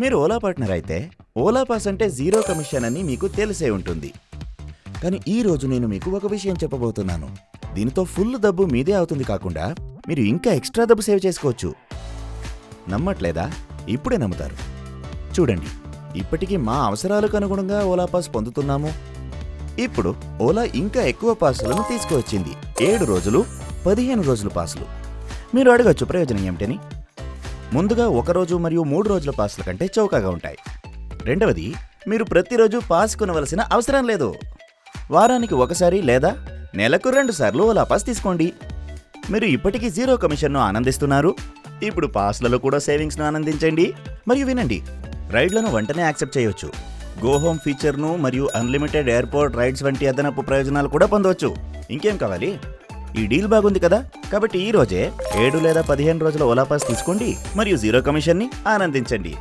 మీరు ఓలా పార్ట్నర్ అయితే ఓలా పాస్ అంటే జీరో కమిషన్ అని మీకు తెలిసే ఉంటుంది. కానీ ఈ రోజు నేను మీకు ఒక విషయం చెప్పబోతున్నాను. దీనితో ఫుల్ డబ్బు మీదే అవుతుంది కాకుండా మీరు ఇంకా ఎక్స్ట్రా డబ్బు సేవ్ చేసుకోవచ్చు. నమ్మట్లేదా? ఇప్పుడే నమ్ముతారు. చూడండి ఇప్పటికీ మా అవసరాలకు అనుగుణంగా ఓలా పాస్ పొందుతున్నాము. ఇప్పుడు ఓలా ఇంకా ఎక్కువ పాసులను తీసుకువచ్చింది. ఏడు రోజులు పదిహేను రోజులు పాసులు. మీరు అడగచ్చు ప్రయోజనం ఏమిటని. ముందుగా ఒక రోజు మరియు మూడు రోజుల పాసుల కంటే చౌకగా ఉంటాయి. రెండవది మీరు ప్రతిరోజు పాస్ కొనవలసిన అవసరం లేదు. వారానికి ఒకసారి లేదా నెలకు రెండు సార్లు ఓలా పాస్ తీసుకోండి. మీరు ఇప్పటికీ జీరో కమిషన్ను ఆనందిస్తున్నారు. ఇప్పుడు పాస్లలో కూడా సేవింగ్స్ను ఆనందించండి మరియు వినండి. రైడ్లను వెంటనే యాక్సెప్ట్ చేయొచ్చు. గో హోమ్ ఫీచర్ను మరియు అన్లిమిటెడ్ ఎయిర్పోర్ట్ రైడ్స్ వంటి అదనపు ప్రయోజనాలు కూడా పొందవచ్చు ఇంకేం కావాలి? ఈ డీల్ బాగుంది కదా? కాబట్టి ఈ రోజే ఏడు లేదా పదిహేను రోజుల ఓలా పాస్ తీసుకోండి మరియు జీరో కమిషన్ని ఆనందించండి.